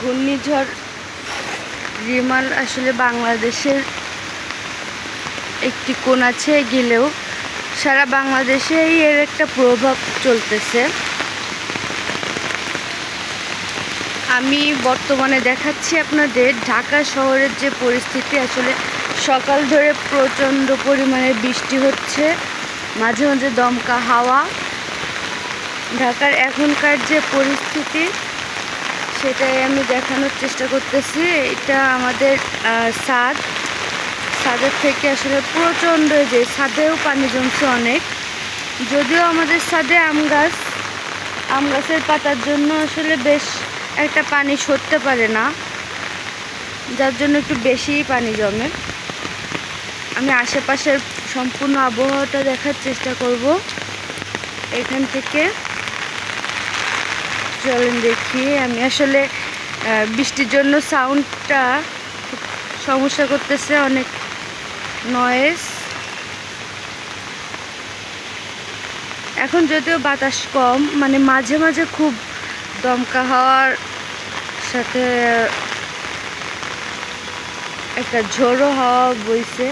ঘূর্ণিঝড় রিমাল আসলে বাংলাদেশের একটি আছে, গেলেও সারা বাংলাদেশেই এর একটা প্রভাব চলতেছে। আমি বর্তমানে দেখাচ্ছি আপনাদের ঢাকা শহরের যে পরিস্থিতি, আসলে সকাল ধরে প্রচণ্ড পরিমাণে বৃষ্টি হচ্ছে, মাঝে মাঝে দমকা হাওয়া। ঢাকার এখনকার যে পরিস্থিতি সেটাই আমি দেখানোর চেষ্টা করতেছি। এটা আমাদের ছাদ ছাদের থেকে আসলে প্রচণ্ড যে ছাদেও পানি জমছে অনেক। যদিও আমাদের ছাদে আম গাছ, আম গাছের পাতার জন্য আসলে বেশ একটা পানি সরতে পারে না। যার জন্য একটু বেশিই পানি জমে। আমি আশেপাশের সম্পূর্ণ আবহাওয়াটা দেখার চেষ্টা করব। এখান থেকে চলেন দেখি। আমি আসলে বৃষ্টির জন্য সাউন্ডটা সমস্যা করতেছে, অনেক নয়েজ এখন যদিও বাতাস কম মানে মাঝে মাঝে খুব দমকা হওয়ার সাথে একটা ঝোড়ো হাওয়া বইছে।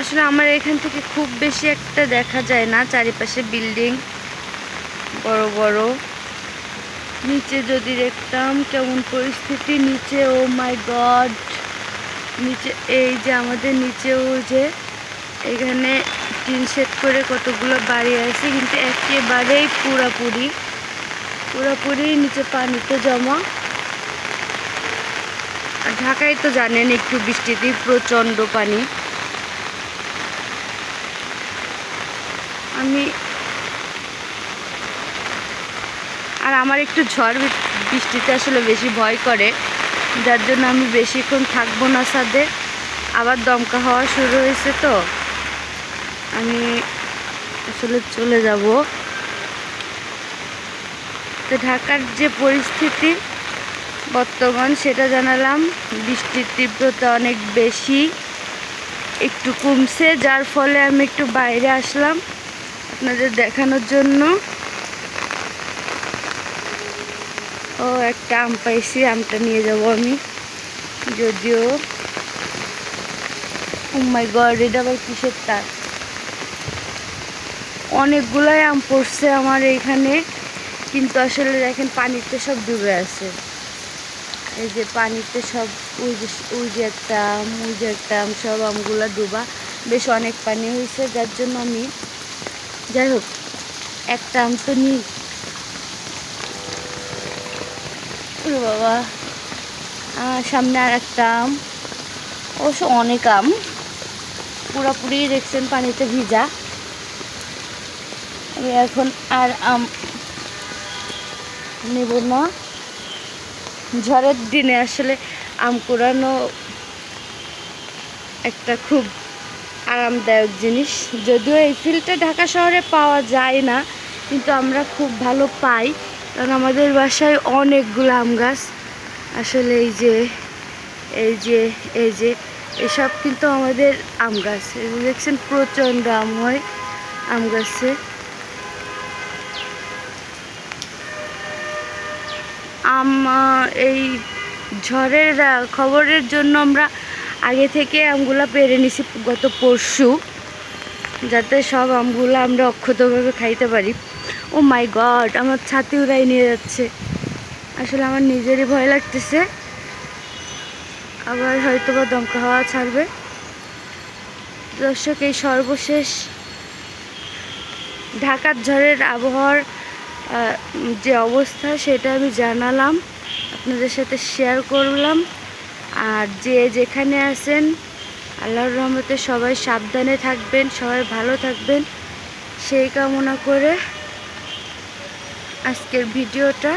আসলে আমার এখান থেকে খুব বেশি একটা দেখা যায় না। চারিপাশে বিল্ডিং, বড় বড়। নিচে যদি দেখতাম কেমন পরিস্থিতি, নিচে, ও মাই গড, নিচে, এই যে আমাদের নিচেও যে এখানে টিন সেট করে কতগুলো বাড়ি আছে, কিন্তু একেবারেই পুরাপুরি পুরাপুরি নিচে পানিতে জমা। আর ঢাকায় তো জানেন একটু বৃষ্টিতেই প্রচণ্ড পানি। আমি আর আমার একটু ঝড় বৃষ্টিতে আসলে বেশি ভয় করে। যার জন্য আমি বেশিক্ষণ থাকব না ছাদে। আবার দমকা হওয়া শুরু হয়েছে তো। আমি আসলে চলে যাব। তো ঢাকার যে পরিস্থিতি বর্তমান, সেটা জানালাম। বৃষ্টির তীব্রতা অনেক বেশি, একটু কমছে, যার ফলে আমি একটু বাইরে আসলাম। আপনাদের দেখানোর জন্য। ও, একটা আম পাইছি, আমটা নিয়ে যাব আমি। যদিও মাই গড, এটা আবার কিসের তার? অনেকগুলাই আম পড়ছে আমার এইখানে কিন্তু আসলে দেখেন পানিতে সব ডুবে আছে। এই যে পানিতে সব, ওই যে ওই যে একটা আম, ওই যে একটা আম, সব আমগুলা ডুবা। বেশ অনেক পানি হয়েছে যার জন্য আমি যাই হোক, একটা আম তো নিই। বাবা সামনে আর একটা আম। অবশ্য অনেক আম। পুরোপুরি দেখছেন পানিতে ভিজা। এখন আর আম নেব না। ঝড়ের দিনে আসলে আম কুড়ানো একটা খুব আরামদায়ক জিনিস। যদিও এই ফিলটা ঢাকা শহরে পাওয়া যায় না, কিন্তু আমরা খুব ভালো পাই। কারণ আমাদের বাসায় অনেকগুলো আম গাছ। আসলে এই যে এই যে এই যে, এসব কিন্তু আমাদের আম গাছ। দেখছেন প্রচণ্ড আম হয় আম গাছে। আম এই ঝড়ের খবরের জন্য আমরা আগে থেকে আমগুলা পেরে নিছি গত পরশু, যাতে সব আমগুলো আমরা অক্ষতভাবে খাইতে পারি। ও মাই গড, আমার ছাতি উড়াই নিয়ে যাচ্ছে। আসলে আমার নিজেরই ভয় লাগতেছে। আবার হয়তো বা দমকা হাওয়া ছাড়বে। দর্শক, এই সর্বশেষ ঢাকার ঝড়ের আবহাওয়ার যে অবস্থা, সেটা আমি জানালাম। আপনাদের সাথে শেয়ার করলাম। আর যে যেখানে আছেন, আল্লাহর রহমতে সবাই সাবধানে থাকবেন, সবাই ভালো থাকবেন। সেই কামনা করে আজকের ভিডিওটা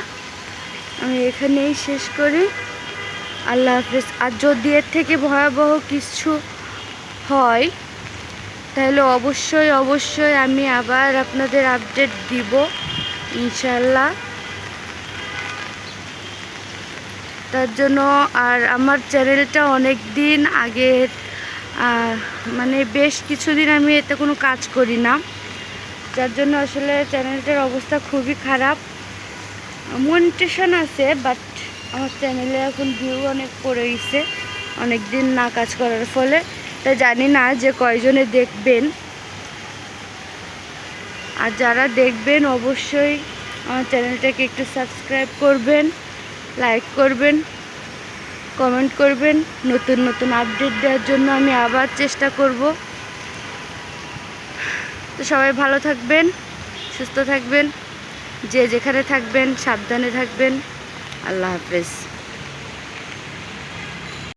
আমি এখানেই শেষ করি। আল্লাহ হাফেজ। আর যদি এর থেকে ভয়াবহ কিছু হয়, তাহলে অবশ্যই অবশ্যই আমি আবার আপনাদের আপডেট দিব ইনশাল্লাহ তার জন্য আর আমার চ্যানেলটা অনেক দিন আগের মানে বেশ কিছুদিন আমি এতে কোনো কাজ করি না। যার জন্য আসলে চ্যানেলটার অবস্থা খুবই খারাপ। মনিটেশন আছে বাট আমার চ্যানেলে এখন ভিউ অনেক পড়ে গেছে। অনেক দিন না কাজ করার ফলে। তাই জানি না যে কয়জনে দেখবেন। আর যারা দেখবেন, অবশ্যই আমার চ্যানেলটাকে একটু সাবস্ক্রাইব করবেন। লাইক করবেন কমেন্ট করবেন, নতুন নতুন আপডেট দেওয়ার জন্য আমি আবার চেষ্টা করব। তো সবাই ভালো থাকবেন, সুস্থ থাকবেন, যে যেখানে থাকবেন, সাবধানে থাকবেন। আল্লাহ হাফেজ।